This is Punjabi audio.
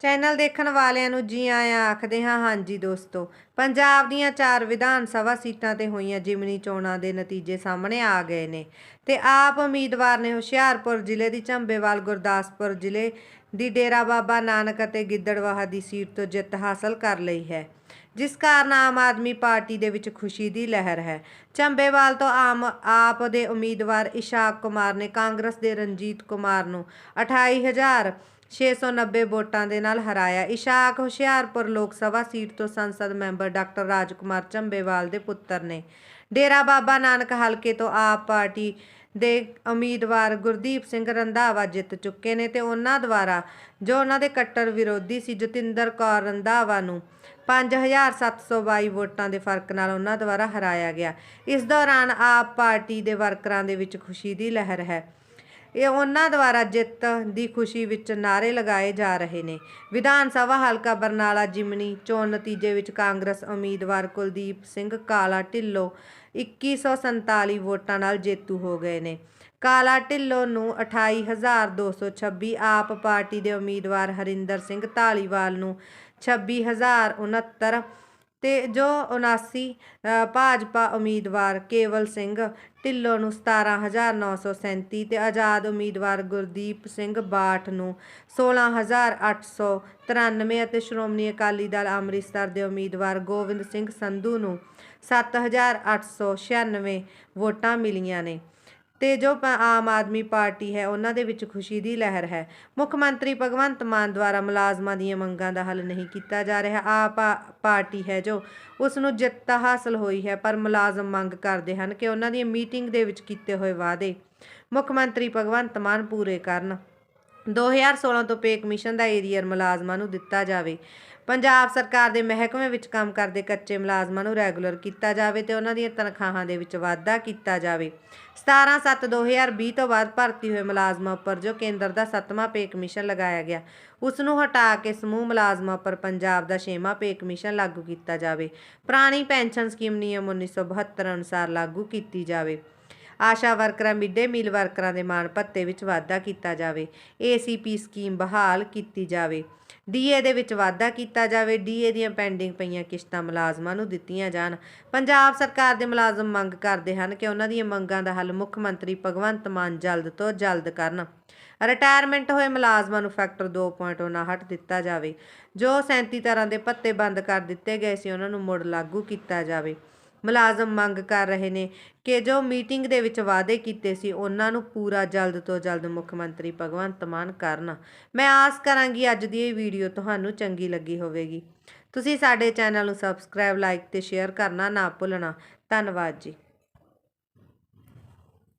ਚੈਨਲ ਦੇਖਣ ਵਾਲਿਆਂ ਨੂੰ ਜੀ ਆਇਆਂ ਆਖਦੇ ਹਾਂ, ਹਾਂਜੀ ਦੋਸਤੋ। ਪੰਜਾਬ ਦੀਆਂ ਚਾਰ ਵਿਧਾਨ ਸਭਾ ਸੀਟਾਂ ਤੇ ਹੋਈਆਂ ਜਿਮਨੀ ਚੋਣਾਂ ਦੇ ਨਤੀਜੇ ਸਾਹਮਣੇ ਆ ਗਏ ਨੇ। ਤੇ ਆਪ ਉਮੀਦਵਾਰ ਨੇ ਹੁਸ਼ਿਆਰਪੁਰ ਜ਼ਿਲ੍ਹੇ ਦੀ ਝੰਬੇਵਾਲ, ਗੁਰਦਾਸਪੁਰ ਜ਼ਿਲ੍ਹੇ ਦੀ ਡੇਰਾ ਬਾਬਾ ਨਾਨਕ ਅਤੇ ਗਿੱਦੜਵਾਹਾ ਦੀ ਸੀਟ ਤੋਂ ਜਿੱਤ ਹਾਸਲ ਕਰ ਲਈ ਹੈ, ਜਿਸ ਕਾਰਨ ਆਮ ਆਦਮੀ ਪਾਰਟੀ ਦੇ ਵਿੱਚ ਖੁਸ਼ੀ ਦੀ ਲਹਿਰ ਹੈ। ਚੰਬੇਵਾਲ ਤੋਂ ਆਮ ਆਪ ਦੇ ਉਮੀਦਵਾਰ ਇਸ਼ਾਕ ਕੁਮਾਰ ਨੇ ਕਾਂਗਰਸ ਦੇ ਰਣਜੀਤ ਕੁਮਾਰ ਨੂੰ 28690 ਵੋਟਾਂ ਦੇ ਨਾਲ ਹਰਾਇਆ ਇਸ਼ਾਕ ਹੁਸ਼ਿਆਰਪੁਰ ਲੋਕ ਸਭਾ ਸੀਟ ਤੋਂ ਸੰਸਦ ਮੈਂਬਰ ਡਾਕਟਰ ਰਾਜਕੁਮਾਰ ਚੰਬੇਵਾਲ ਦੇ ਪੁੱਤਰ ਨੇ। ਡੇਰਾ ਬਾਬਾ ਨਾਨਕ ਹਲਕੇ ਤੋਂ ਆਪ ਪਾਰਟੀ ਦੇ ਉਮੀਦਵਾਰ ਗੁਰਦੀਪ ਸਿੰਘ ਰੰਧਾਵਾ ਜਿੱਤ ਚੁੱਕੇ ਨੇ ਤੇ ਉਹਨਾਂ ਦੁਆਰਾ ਜੋ ਉਹਨਾਂ ਦੇ ਕੱਟਰ ਵਿਰੋਧੀ ਸੀ ਜਤਿੰਦਰ ਕੌਰ ਰੰਧਾਵਾ ਨੂੰ 5722 ਵੋਟਾਂ ਦੇ ਫ਼ਰਕ ਨਾਲ ਉਹਨਾਂ ਦੁਆਰਾ ਹਰਾਇਆ ਗਿਆ। ਇਸ ਦੌਰਾਨ ਆਪ ਪਾਰਟੀ ਦੇ ਵਰਕਰਾਂ ਦੇ ਵਿੱਚ ਖੁਸ਼ੀ ਦੀ ਲਹਿਰ ਹੈ। ਇਹ ਉਹਨਾਂ ਦੁਆਰਾ ਜਿੱਤ ਦੀ ਖੁਸ਼ੀ ਵਿੱਚ ਨਾਰੇ ਲਗਾਏ ਜਾ ਰਹੇ ਨੇ। ਵਿਧਾਨ ਸਭਾ ਹਲਕਾ ਬਰਨਾਲਾ, ਜਿਮਨੀ ਚੋਣ ਨਤੀਜੇ ਵਿੱਚ ਕਾਂਗਰਸ ਉਮੀਦਵਾਰ ਕੁਲਦੀਪ ਸਿੰਘ ਕਾਲਾ ਢਿੱਲੋਂ 2147 ਵੋਟਾਂ ਨਾਲ ਜੇਤੂ ਹੋ ਗਏ ਨੇ। ਕਾਲਾ ਢਿੱਲੋਂ ਨੂੰ 28226 ਆਪ ਪਾਰਟੀ ਦੇ ਉਮੀਦਵਾਰ ਹਰਿੰਦਰ ਸਿੰਘ ਢਾਲੀਵਾਲ ਨੂੰ 26069 ਤੇ ਜੋ 79 ਭਾਜਪਾ ਉਮੀਦਵਾਰ ਕੇਵਲ ਸਿੰਘ ਢਿੱਲੋਂ ਨੂੰ 17937 ਤੇ ਆਜ਼ਾਦ ਉਮੀਦਵਾਰ ਗੁਰਦੀਪ ਸਿੰਘ ਬਾਠ ਨੂੰ 16893 ਅਤੇ ਸ਼੍ਰੋਮਣੀ ਅਕਾਲੀ ਦਲ ਅੰਮ੍ਰਿਤਸਰ ਦੇ ਉਮੀਦਵਾਰ ਗੋਬਿੰਦ ਸਿੰਘ ਸੰਧੂ ਨੂੰ 7896 ਵੋਟਾਂ ਮਿਲੀਆਂ ਨੇ। ਤੇ ਜੋ ਆਮ ਆਦਮੀ ਪਾਰਟੀ ਹੈ, ਉਹਨਾਂ ਦੇ ਵਿੱਚ ਖੁਸ਼ੀ ਦੀ ਲਹਿਰ ਹੈ। ਮੁੱਖ ਮੰਤਰੀ ਭਗਵੰਤ ਮਾਨ ਦੁਆਰਾ ਮੁਲਾਜ਼ਮਾਂ ਦੀਆਂ ਮੰਗਾਂ ਦਾ ਹੱਲ ਨਹੀਂ ਕੀਤਾ ਜਾ ਰਿਹਾ। ਆਪ ਆ- ਪਾਰਟੀ ਹੈ ਜੋ ਉਸ ਨੂੰ ਜਿੱਤ ਤਾਂ ਹਾਸਲ ਹੋਈ ਹੈ, ਪਰ ਮੁਲਾਜ਼ਮ ਮੰਗ ਕਰਦੇ ਹਨ ਕਿ ਉਹਨਾਂ ਦੀ ਮੀਟਿੰਗ ਦੇ ਵਿੱਚ ਕੀਤੇ ਹੋਏ ਵਾਅਦੇ ਮੁੱਖ ਮੰਤਰੀ ਭਗਵੰਤ ਮਾਨ ਪੂਰੇ ਕਰਨ। 2016 ਤੋਂ ਪੇ ਕਮਿਸ਼ਨ ਦਾ ਏਰੀਅਰ ਮੁਲਾਜ਼ਮਾਂ ਨੂੰ ਦਿੱਤਾ ਜਾਵੇ। ਪੰਜਾਬ ਸਰਕਾਰ ਦੇ ਮਹਿਕਮੇ ਵਿੱਚ ਕੰਮ ਕਰਦੇ ਕੱਚੇ ਮੁਲਾਜ਼ਮਾਂ ਨੂੰ ਰੈਗੂਲਰ ਕੀਤਾ ਜਾਵੇ ਤੇ ਉਹਨਾਂ ਦੀਆਂ ਤਨਖਾਹਾਂ ਦੇ ਵਿੱਚ ਵਾਧਾ ਕੀਤਾ ਜਾਵੇ। 17/7/2020 ਤੋਂ ਬਾਅਦ ਭਰਤੀ ਹੋਏ ਮੁਲਾਜ਼ਮਾਂ ਉੱਪਰ ਜੋ ਕੇਂਦਰ ਦਾ 7ਵਾਂ ਪੇ ਕਮਿਸ਼ਨ ਲਗਾਇਆ ਗਿਆ, ਉਸ ਨੂੰ ਹਟਾ ਕੇ ਸਮੂਹ ਮੁਲਾਜ਼ਮਾਂ ਉੱਪਰ ਪੰਜਾਬ ਦਾ 6ਵਾਂ ਪੇ ਕਮਿਸ਼ਨ ਲਾਗੂ ਕੀਤਾ ਜਾਵੇ। ਪੁਰਾਣੀ ਪੈਨਸ਼ਨ ਸਕੀਮ ਨਿਯਮ 1972 ਅਨੁਸਾਰ ਲਾਗੂ ਕੀਤੀ ਜਾਵੇ। ਆਸ਼ਾ ਵਰਕਰਾਂ ਮਿਡ ਡੇ ਮੀਲ ਵਰਕਰਾਂ ਦੇ ਮਾਣ ਭੱਤੇ ਵਿੱਚ ਵਾਧਾ ਕੀਤਾ ਜਾਵੇ। ਏਸੀਪੀ ਸਕੀਮ ਬਹਾਲ ਕੀਤੀ ਜਾਵੇ। ਡੀਏ ਦੇ ਵਿੱਚ ਵਾਧਾ ਕੀਤਾ ਜਾਵੇ। ਡੀਏ ਦੀਆਂ ਪੈਂਡਿੰਗ ਪਈਆਂ ਕਿਸ਼ਤਾਂ ਮੁਲਾਜ਼ਮਾਂ ਨੂੰ ਦਿੱਤੀਆਂ ਜਾਣ। ਪੰਜਾਬ ਸਰਕਾਰ ਦੇ ਮੁਲਾਜ਼ਮ ਮੰਗ ਕਰਦੇ ਹਨ ਕਿ ਉਹਨਾਂ ਦੀਆਂ ਮੰਗਾਂ ਦਾ ਹੱਲ ਮੁੱਖ ਮੰਤਰੀ ਭਗਵੰਤ ਮਾਨ ਜਲਦ ਤੋਂ ਜਲਦ ਕਰਨ। ਰਿਟਾਇਰਮੈਂਟ ਹੋਏ ਮੁਲਾਜ਼ਮਾਂ ਨੂੰ ਫੈਕਟਰ 2.59 ਦਿੱਤਾ ਜਾਵੇ। ਜੋ 37 ਤਰ੍ਹਾਂ ਦੇ ਭੱਤੇ ਬੰਦ ਕਰ ਦਿੱਤੇ ਗਏ ਸੀ, ਉਹਨਾਂ ਨੂੰ ਮੁੜ ਲਾਗੂ ਕੀਤਾ ਜਾਵੇ। ਮੁਲਾਜ਼ਮ ਮੰਗ ਕਰ ਰਹੇ ਨੇ ਕਿ ਜੋ ਮੀਟਿੰਗ ਦੇ ਵਿੱਚ ਵਾਅਦੇ ਕੀਤੇ ਸੀ, ਉਹਨਾਂ ਨੂੰ ਪੂਰਾ ਜਲਦ ਤੋਂ ਜਲਦ ਮੁੱਖ ਮੰਤਰੀ ਭਗਵੰਤ ਮਾਨ ਕਰਨ। ਮੈਂ ਆਸ ਕਰਾਂਗੀ ਅੱਜ ਦੀ ਇਹ ਵੀਡੀਓ ਤੁਹਾਨੂੰ ਚੰਗੀ ਲੱਗੀ ਹੋਵੇਗੀ। ਤੁਸੀਂ ਸਾਡੇ ਚੈਨਲ ਨੂੰ ਸਬਸਕ੍ਰਾਈਬ ਲਾਈਕ ਤੇ ਸ਼ੇਅਰ ਕਰਨਾ ਨਾ ਭੁੱਲਣਾ। ਧੰਨਵਾਦ ਜੀ।